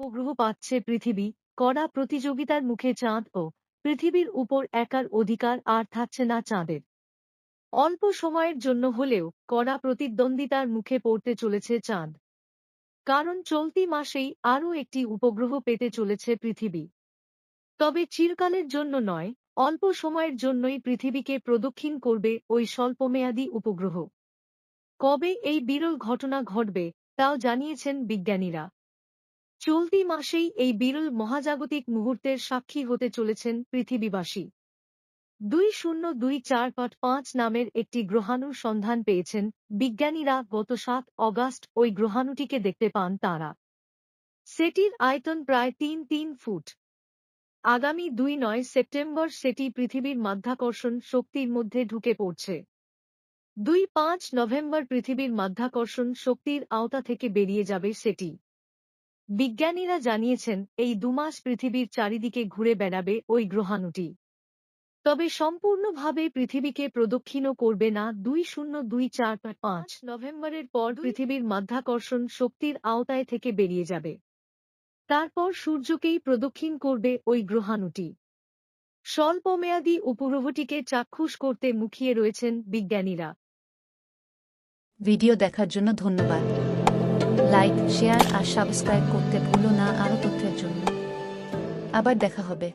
উপগ্রহ পাচ্ছে পৃথিবী কড়া প্রতিযোগিতার মুখে চাঁদ ও পৃথিবীর উপর একার অধিকার আর থাকছে না চাঁদের। অল্প সময়ের জন্য হলেও কড়া প্রতিদ্বন্দ্বিতার মুখে পড়তে চলেছে চাঁদ। কারণ চলতি মাসেই আরও একটি উপগ্রহ পেতে চলেছে পৃথিবী। তবে চিরকালের জন্য নয়, অল্প সময়ের জন্যই পৃথিবীকে প্রদক্ষিণ করবে ওই স্বল্পমেয়াদী উপগ্রহ। কবে এই বিরল ঘটনা ঘটবে, তাও জানিয়েছেন বিজ্ঞানীরা। চলতি মাসেই এই বিরল মহাজাগতিক মুহূর্তের সাক্ষী হতে চলেছেন পৃথিবীবাসী। দুই শূন্য দুই চার পাঁচ পাঁচ নামের একটি গ্রহাণুর সন্ধান পেয়েছেন বিজ্ঞানীরা গত সাত অগাস্ট ওই গ্রহাণুটিকে দেখতে পান তারা। সেটির আয়তন প্রায় তিন তিন ফুট। আগামী দুই নয় সেপ্টেম্বর সেটি পৃথিবীর মাধ্যাকর্ষণ শক্তির মধ্যে ঢুকে পড়ছে। দুই পাঁচ নভেম্বর পৃথিবীর মাধ্যাকর্ষণ শক্তির আওতা থেকে বেরিয়ে যাবে সেটি। বিজ্ঞানীরা জানিয়েছেন এই দুমাস পৃথিবীর চারিদিকে ঘুরে বেড়াবে ওই গ্রহাণুটি। তবে সম্পূর্ণভাবে পৃথিবীকে প্রদক্ষিণও করবে না দুই শূন্য দুই চার পাঁচ নভেম্বরের পর পৃথিবীর মাধ্যাকর্ষণ শক্তির আওতায় থেকে বেরিয়ে যাবে। তারপর সূর্যকেই প্রদক্ষিণ করবে ওই গ্রহাণুটি। স্বল্পমেয়াদী উপগ্রহটিকে চাক্ষুষ করতে মুখিয়ে রয়েছেন বিজ্ঞানীরা। ভিডিও দেখার জন্য ধন্যবাদ। লাইক শেয়ার আর সাবস্ক্রাইব করতে ভুলো না আরও তথ্যের জন্য। আবার দেখা হবে।